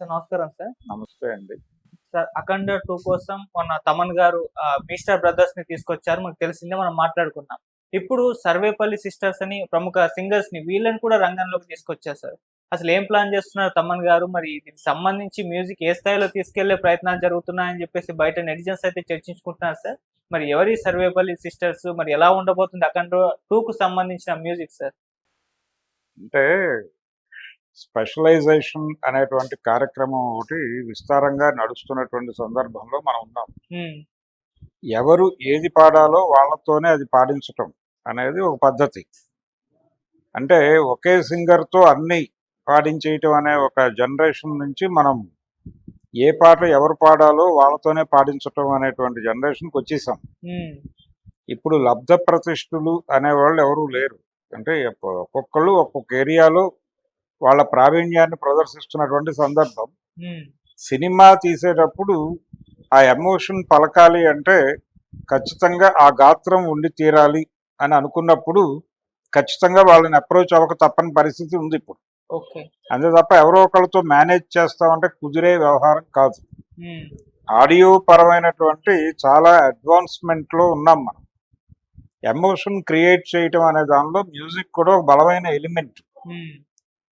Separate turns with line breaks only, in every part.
Sir నమస్కారం sir.
నమస్తే అండి.
సార్ అఖండ టూ కోసం మొన్న తమన్ గారు మిస్టర్ బ్రదర్స్ని తీసుకొచ్చారు. మనకు తెలిసిందే మనం మాట్లాడుకున్నాం. ఇప్పుడు సర్వేపల్లి సిస్టర్స్ అని ప్రముఖ సింగర్స్ని వీళ్ళని కూడా రంగంలోకి తీసుకొచ్చారు సార్. అసలు ఏం ప్లాన్ చేస్తున్నారు తమన్ గారు? మరి దీనికి సంబంధించి మ్యూజిక్ ఏ స్థాయిలో తీసుకెళ్ళే ప్రయత్నాలు జరుగుతున్నాయని చెప్పేసి బయట నెటిజన్స్ అయితే చర్చించుకుంటున్నారు సార్. మరి ఎవరి సర్వేపల్లి సిస్టర్స్? మరి ఎలా ఉండబోతుంది అఖండ టూ కు సంబంధించిన మ్యూజిక్ సార్?
అంటే స్పెషలైజేషన్ అనేటువంటి కార్యక్రమం ఒకటి విస్తారంగా నడుస్తున్నటువంటి సందర్భంలో మనం ఉన్నాం. ఎవరు ఏది పాడాలో వాళ్ళతోనే అది పాడించటం అనేది ఒక పద్ధతి. అంటే ఒకే సింగర్తో అన్ని పాడించేయటం అనే ఒక జనరేషన్ నుంచి మనం ఏ పాట ఎవరు పాడాలో వాళ్ళతోనే పాడించటం అనేటువంటి జనరేషన్కి వచ్చేసాం. ఇప్పుడు లబ్ధ ప్రతిష్ఠులు అనేవాళ్ళు ఎవరూ లేరు. అంటే ఒక్కొ- ఒక్కొక్కళ్ళు ఒక్కొక్క ఏరియాలో వాళ్ళ ప్రావీణ్యాన్ని ప్రదర్శిస్తున్నటువంటి సందర్భం. సినిమా తీసేటప్పుడు ఆ ఎమోషన్ పలకాలి అంటే ఖచ్చితంగా ఆ గాత్రం ఉండి తీరాలి అని అనుకున్నప్పుడు ఖచ్చితంగా వాళ్ళని అప్రోచ్ అవ్వక తప్పని పరిస్థితి ఉంది ఇప్పుడు.
ఓకే.
అంతే తప్ప ఎవరో ఒకళ్ళతో మేనేజ్ చేస్తామంటే కుదిరే వ్యవహారం కాదు. ఆడియో పరమైనటువంటి చాలా అడ్వాన్స్మెంట్లో ఉన్నాం మనం. ఎమోషన్ క్రియేట్ చేయటం అనే దానిలో మ్యూజిక్ కూడా ఒక బలమైన ఎలిమెంట్.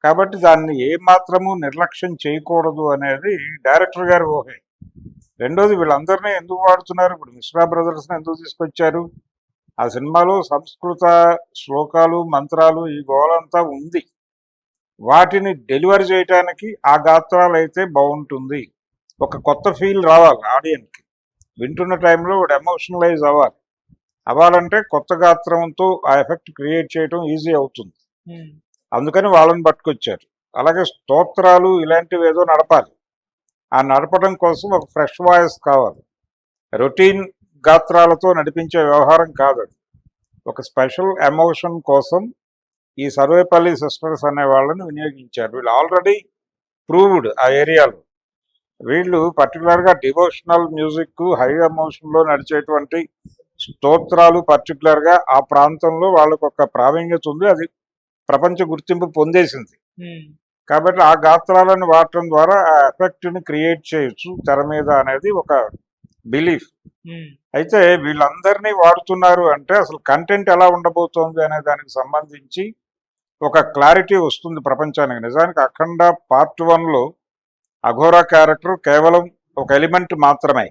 కాబట్టి దాన్ని ఏ మాత్రము నిర్లక్ష్యం చేయకూడదు అనేది డైరెక్టర్ గారు ఊహే. రెండోది వీళ్ళందరినీ ఎందుకు వాడుతున్నారు? ఇప్పుడు మిశ్రా బ్రదర్స్ని ఎందుకు తీసుకొచ్చారు? ఆ సినిమాలో సంస్కృత శ్లోకాలు మంత్రాలు ఈ గోలంతా ఉంది. వాటిని డెలివర్ చేయటానికి ఆ గాత్రాలు అయితే బాగుంటుంది. ఒక కొత్త ఫీల్ రావాలి ఆడియన్కి. వింటున్న టైంలో వాడు ఎమోషనలైజ్ అవ్వాలి. అవ్వాలంటే కొత్త గాత్రంతో ఆ ఎఫెక్ట్ క్రియేట్ చేయడం ఈజీ అవుతుంది. అందుకని వాళ్ళని పట్టుకొచ్చారు. అలాగే స్తోత్రాలు ఇలాంటివి ఏదో నడపాలి. ఆ నడపడం కోసం ఒక ఫ్రెష్ వాయిస్ కావాలి. రొటీన్ గాత్రాలతో నడిపించే వ్యవహారం కాదు. అది ఒక స్పెషల్ ఎమోషన్ కోసం ఈ సర్వేపల్లి సిస్టర్స్ అనే వాళ్ళని వినియోగించారు. వీళ్ళు ఆల్రెడీ ప్రూవ్డ్ ఆ ఏరియాలో. వీళ్ళు పర్టికులర్గా డివోషనల్ మ్యూజిక్ హై ఎమోషన్లో నడిచేటువంటి స్తోత్రాలు పర్టికులర్గా ఆ ప్రాంతంలో వాళ్ళకు ఒక ప్రావీణ్యత ఉంది. అది ప్రపంచ గుర్తింపు పొందేసింది. కాబట్టి ఆ గాత్రాలను వాడటం ద్వారా ఆ ఎఫెక్ట్ని క్రియేట్ చేయొచ్చు తెర మీద అనేది ఒక బిలీఫ్. అయితే వీళ్ళందరినీ వాడుతున్నారు అంటే అసలు కంటెంట్ ఎలా ఉండబోతోంది అనే దానికి సంబంధించి ఒక క్లారిటీ వస్తుంది ప్రపంచానికి. నిజానికి అఖండ పార్ట్లో అఘోరా క్యారెక్టర్ కేవలం ఒక ఎలిమెంట్ మాత్రమే.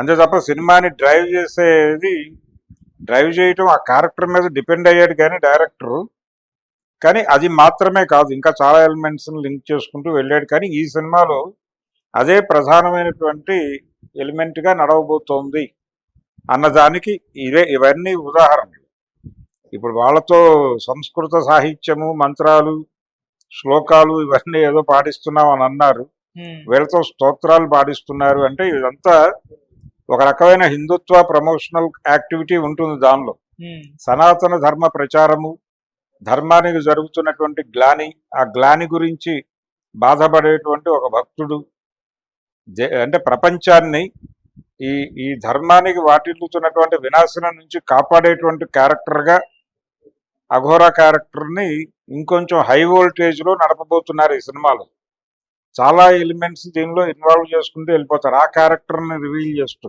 అంతే తప్ప సినిమాని డ్రైవ్ చేసేది డ్రైవ్ చేయటం ఆ క్యారెక్టర్ మీద డిపెండ్ అయ్యాడు కానీ డైరెక్టర్ కానీ అది మాత్రమే కాదు. ఇంకా చాలా ఎలిమెంట్స్ లింక్ చేసుకుంటూ వెళ్ళాడు. కానీ ఈ సినిమాలో అదే ప్రధానమైనటువంటి ఎలిమెంట్గా నడవబోతోంది అన్నదానికి ఇవే ఇవన్నీ ఉదాహరణలు. ఇప్పుడు వాళ్ళతో సంస్కృత సాహిత్యము మంత్రాలు శ్లోకాలు ఇవన్నీ ఏదో పాటిస్తున్నాం అని అన్నారు. వీళ్ళతో స్తోత్రాలు పాటిస్తున్నారు అంటే ఇదంతా ఒక రకమైన హిందుత్వ ప్రమోషనల్ యాక్టివిటీ ఉంటుంది దానిలో. సనాతన ధర్మ ప్రచారము ధర్మానికి జరుగుతున్నటువంటి గ్లాని ఆ గ్లాని గురించి బాధపడేటువంటి ఒక భక్తుడు దే- అంటే ప్రపంచాన్ని ఈ ఈ ధర్మానికి వాటిల్లుతున్నటువంటి వినాశనం నుంచి కాపాడేటువంటి క్యారెక్టర్గా అఘోరా క్యారెక్టర్ని ఇంకొంచెం హై వోల్టేజ్లో నడపబోతున్నారు ఈ సినిమాలో. చాలా ఎలిమెంట్స్ దీనిలో ఇన్వాల్వ్ చేసుకుంటూ వెళ్ళిపోతారు. ఆ క్యారెక్టర్ని రివీల్ చేస్తూ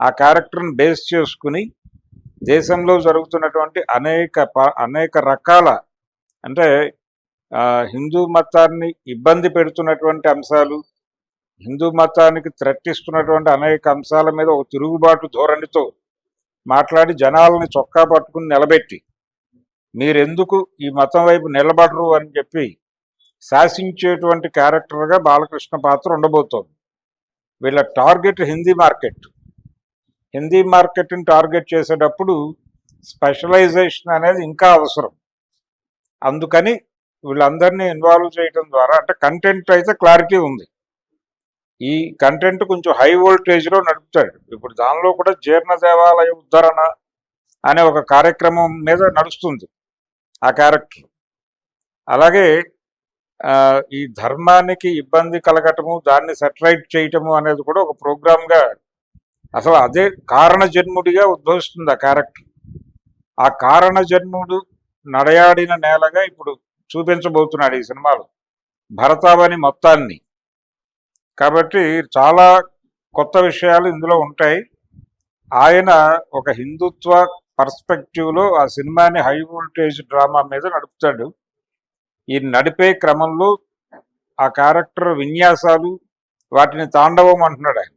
ఆ క్యారెక్టర్ని బేస్ చేసుకుని దేశంలో జరుగుతున్నటువంటి అనేక ప- అనేక రకాల అంటే హిందూ మతాన్ని ఇబ్బంది పెడుతున్నటువంటి అంశాలు హిందూ మతానికి త్రెట్టిస్తున్నటువంటి అనేక అంశాల మీద ఒక తిరుగుబాటు ధోరణితో మాట్లాడి జనాలని చొక్కా పట్టుకుని నిలబెట్టి మీరెందుకు ఈ మతం వైపు నిలబడరు అని చెప్పి శాసించేటువంటి క్యారెక్టర్గా బాలకృష్ణ పాత్ర ఉండబోతోంది. వీళ్ళ టార్గెట్ హిందీ మార్కెట్. హిందీ మార్కెట్ని టార్గెట్ చేసేటప్పుడు స్పెషలైజేషన్ అనేది ఇంకా అవసరం. అందుకని వీళ్ళందరినీ ఇన్వాల్వ్ చేయడం ద్వారా అంటే కంటెంట్ అయితే క్లారిటీ ఉంది. ఈ కంటెంట్ కొంచెం హై వోల్టేజ్లో నడుపుతాడు. ఇప్పుడు దానిలో కూడా జీర్ణ దేవాలయ ఉద్ధరణ అనే ఒక కార్యక్రమం మీద నడుస్తుంది ఆ క్యారెక్టర్. అలాగే ఈ ధర్మానికి ఇబ్బంది కలగటము దాన్ని సెటరైట్ చేయటము అనేది కూడా ఒక ప్రోగ్రామ్గా అసలు అదే కారణ జన్ముడిగా ఉద్భవిస్తుంది ఆ క్యారెక్టర్ ఆ కారణ జన్ముడు నడయాడిన నేలగా ఇప్పుడు చూపించబోతున్నాడు ఈ సినిమాలో భరతావని మొత్తాన్ని. కాబట్టి చాలా కొత్త విషయాలు ఇందులో ఉంటాయి. ఆయన ఒక హిందుత్వ పర్స్పెక్టివ్లో ఆ సినిమాని హై వోల్టేజ్ డ్రామా మీద నడుపుతాడు. ఈ నడిపే క్రమంలో ఆ క్యారెక్టర్ విన్యాసాలు వాటిని తాండవం అంటున్నాడు ఆయన.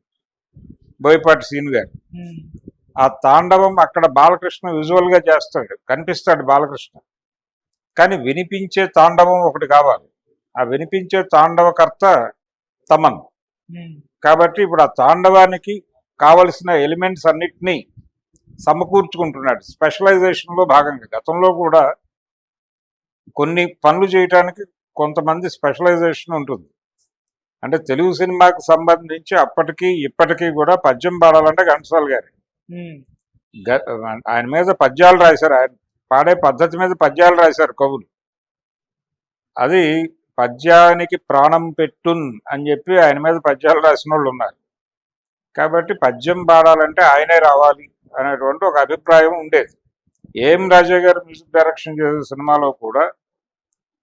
బోయపాటి సీన్ గారు.
ఉమ్,
ఆ తాండవం అక్కడ బాలకృష్ణ విజువల్గా చేస్తాడు. కనిపిస్తాడు బాలకృష్ణ. కానీ వినిపించే తాండవం ఒకటి కావాలి. ఆ వినిపించే తాండవకర్త తమన్.
ఉమ్,
కాబట్టి ఇప్పుడు ఆ తాండవానికి కావలసిన ఎలిమెంట్స్ అన్నిటినీ సమకూర్చుకుంటున్నాడు. స్పెషలైజేషన్లో భాగంగా. గతంలో కూడా కొన్ని పనులు చేయటానికి కొంతమంది స్పెషలైజేషన్ ఉంటుంది. అంటే తెలుగు సినిమాకి సంబంధించి అప్పటికి ఇప్పటికీ కూడా పద్యం పాడాలంటే ఘంటసాల గారి. ఆయన మీద పద్యాలు రాశారు. ఆయన పాడే పద్ధతి మీద పద్యాలు రాశారు కవులు. అది పద్యానికి ప్రాణం పెట్టున్ అని చెప్పి ఆయన మీద పద్యాలు రాసిన వాళ్ళు ఉన్నారు. కాబట్టి పద్యం పాడాలంటే ఆయనే రావాలి అనేటువంటి ఒక అభిప్రాయం ఉండేది. ఏం రాజా గారు మ్యూజిక్ డైరెక్షన్ చేసే సినిమాలో కూడా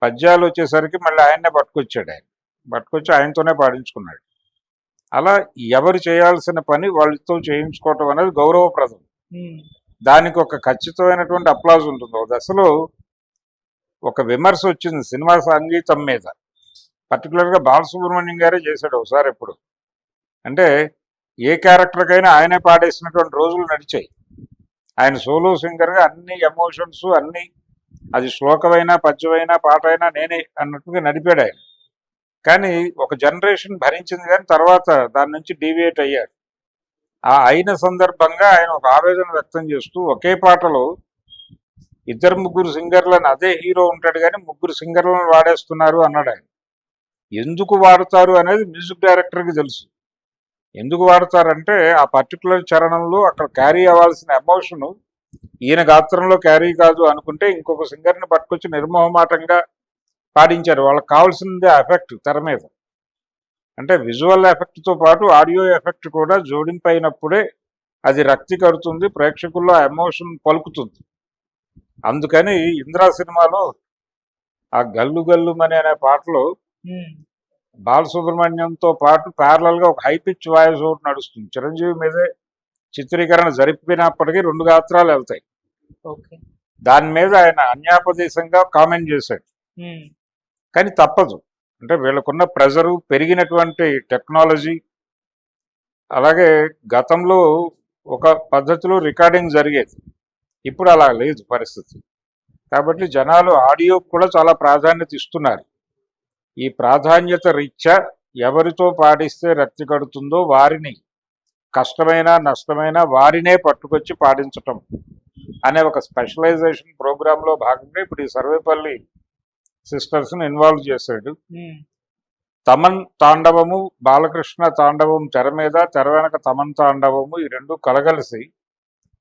పద్యాలు వచ్చేసరికి మళ్ళీ ఆయన్నే పట్టుకొచ్చాడు ఆయన. పట్టుకొచ్చి ఆయనతోనే పాడించుకున్నాడు. అలా ఎవరు చేయాల్సిన పని వాళ్ళతో చేయించుకోవటం అనేది గౌరవప్రదం. దానికి ఒక ఖచ్చితమైనటువంటి అప్లాజ్ ఉంటుంది. ఒక దశలో ఒక విమర్శ వచ్చింది సినిమా సంగీతం మీద. పర్టికులర్గా బాలసుబ్రహ్మణ్యం గారే చేశాడు ఒకసారి ఎప్పుడు. అంటే ఏ క్యారెక్టర్కైనా ఆయనే పాడేసినటువంటి రోజులు నడిచాయి. ఆయన సోలో సింగర్గా అన్ని ఎమోషన్స్ అన్ని అది శ్లోకమైనా పద్యమైనా పాట అయినా నేనే అన్నట్టుగా నడిపాడు ఆయన. కానీ ఒక జనరేషన్ భరించింది కానీ తర్వాత దాని నుంచి డీవియేట్ అయ్యారు ఆ అయిన సందర్భంగా ఆయన ఒక ఆవేదన వ్యక్తం చేస్తూ ఒకే పాటలో ఇద్దరు ముగ్గురు సింగర్లను అదే హీరో ఉంటాడు కానీ ముగ్గురు సింగర్లను వాడేస్తున్నారు అన్నాడు ఆయన. ఎందుకు వాడతారు అనేది మ్యూజిక్ డైరెక్టర్కి తెలుసు. ఎందుకు వాడతారంటే ఆ పర్టికులర్ చరణంలో అక్కడ క్యారీ అవ్వాల్సిన ఎమోషను ఈయన గాత్రంలో క్యారీ కాదు అనుకుంటే ఇంకొక సింగర్ని పట్టుకొచ్చి నిర్మోహమాటంగా పాడించారు వాళ్ళకి కావాల్సింది ఎఫెక్ట్ తెర మీద. అంటే విజువల్ ఎఫెక్ట్తో పాటు ఆడియో ఎఫెక్ట్ కూడా జోడింపు అయినప్పుడే అది రక్తి కడుతుంది ప్రేక్షకుల్లో ఎమోషన్ పలుకుతుంది. అందుకని ఇంద్రా సినిమాలో ఆ గల్లు గల్లు మని అనే పాటలో బాలసుబ్రహ్మణ్యంతో పాటు parallel గా ఒక హై పిచ్ వాయిస్ ఒకటి నడుస్తుంది. చిరంజీవి మీదే చిత్రీకరణ జరిపినప్పటికీ రెండు గాత్రాలు వెళ్తాయి. దాని మీద ఆయన అన్యాపదేశంగా కామెంట్ చేశాడు. కానీ తప్పదు. అంటే వీళ్ళకున్న ప్రెజరు పెరిగినటువంటి టెక్నాలజీ అలాగే గతంలో ఒక పద్ధతిలో రికార్డింగ్ జరిగేది. ఇప్పుడు అలా లేదు పరిస్థితి. కాబట్టి జనాలు ఆడియో కూడా చాలా ప్రాధాన్యత ఇస్తున్నారు. ఈ ప్రాధాన్యత రీత్యా ఎవరితో పాడిస్తే రక్తి కడుతుందో వారిని కష్టమైన నష్టమైన వారినే పట్టుకొచ్చి పాడించటం అనే ఒక స్పెషలైజేషన్ ప్రోగ్రాంలో భాగంగా ఇప్పుడు ఈ సర్వేపల్లి సిస్టర్స్ని ఇన్వాల్వ్ చేశాడు. తమన్ తాండవము బాలకృష్ణ తాండవం తెర మీద తెర వెనక తమన్ తాండవము ఈ రెండు కలగలిసి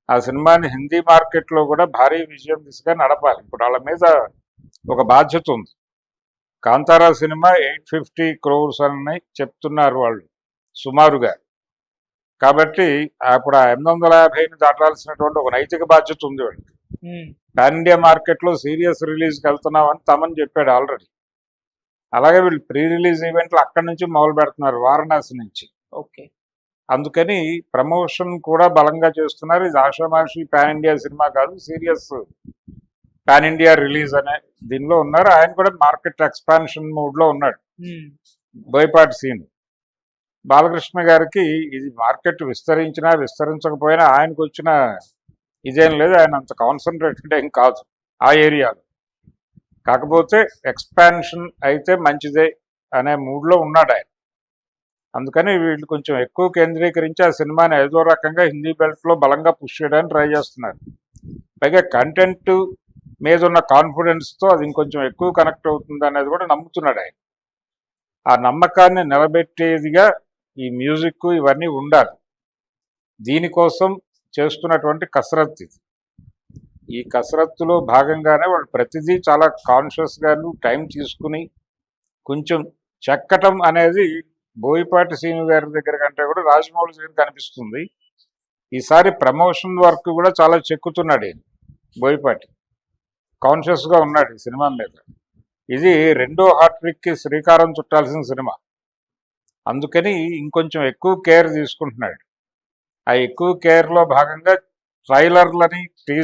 ఆ సినిమాని హిందీ మార్కెట్లో కూడా భారీ విజయం దిశగా నడపాలి. ఇప్పుడు వాళ్ళ మీద ఒక బాధ్యత ఉంది. Kantara cinema eight fifty crores అని చెప్తున్నారు వాళ్ళు సుమారుగా. కాబట్టి అప్పుడు ఆ ఎనిమిది వందల యాభైని దాటాల్సినటువంటి ఒక నైతిక బాధ్యత ఉంది వాళ్ళకి. పాన్ ఇండియా మార్కెట్లో సీరియస్ రిలీజ్కి వెళ్తున్నాం అని తమని చెప్పాడు ఆల్రెడీ. అలాగే వీళ్ళు ప్రీ రిలీజ్ ఈవెంట్లు అక్కడి నుంచి మొదలు పెడుతున్నారు వారణాసి నుంచి.
ఓకే.
అందుకని ప్రమోషన్ కూడా బలంగా చేస్తున్నారు. ఇది ఆషామాషి పాన్ ఇండియా సినిమా కాదు సీరియస్ పాన్ ఇండియా రిలీజ్ అనే దీనిలో ఉన్నారు. ఆయన కూడా మార్కెట్ ఎక్స్పాన్షన్ మూడ్లో ఉన్నాడు.
ఉమ్,
బోయపాటి సీన్. బాలకృష్ణ గారికి ఇది మార్కెట్ విస్తరించినా విస్తరించకపోయినా ఆయనకు వచ్చిన ఇదేం లేదు ఆయన అంత కాన్సన్ట్రేటెడ్ ఏం కాదు ఆ ఏరియాలో. కాకపోతే ఎక్స్పాన్షన్ అయితే మంచిదే అనే మూడ్లో ఉన్నాడు ఆయన. అందుకని వీళ్ళు కొంచెం ఎక్కువ కేంద్రీకరించి ఆ సినిమాని ఏదో రకంగా హిందీ బెల్ట్లో బలంగా పుష్ చేయడానికి ట్రై చేస్తున్నారు. పైగా కంటెంట్ మీద ఉన్న కాన్ఫిడెన్స్తో అది ఇంకొంచెం ఎక్కువ కనెక్ట్ అవుతుంది అనేది కూడా నమ్ముతున్నాడు ఆయన. ఆ నమ్మకాన్ని నిలబెట్టేదిగా ఈ మ్యూజిక్ ఇవన్నీ ఉండాలి. దీనికోసం చేస్తున్నటువంటి కసరత్తు ఇది. ఈ కసరత్తులో భాగంగానే వాళ్ళు ప్రతిదీ చాలా కాన్షియస్గాను టైం తీసుకుని కొంచెం చెక్కటం అనేది బోయిపాటి సీని గారి దగ్గర కంటే కూడా రాజమౌళి దగ్గర కనిపిస్తుంది. ఈసారి ప్రమోషన్ వర్క్ కూడా చాలా చెక్కుతున్నాడు ఈయన బోయిపాటి. కాన్షియస్గా ఉన్నాడు ఈ సినిమా మీద. ఇది రెండో హార్ట్రిక్కి శ్రీకారం చుట్టాల్సిన సినిమా. అందుకని ఇంకొంచెం ఎక్కువ కేర్ తీసుకుంటున్నాడు. ఆ ఎక్కువ కేర్లో భాగంగా ట్రైలర్లని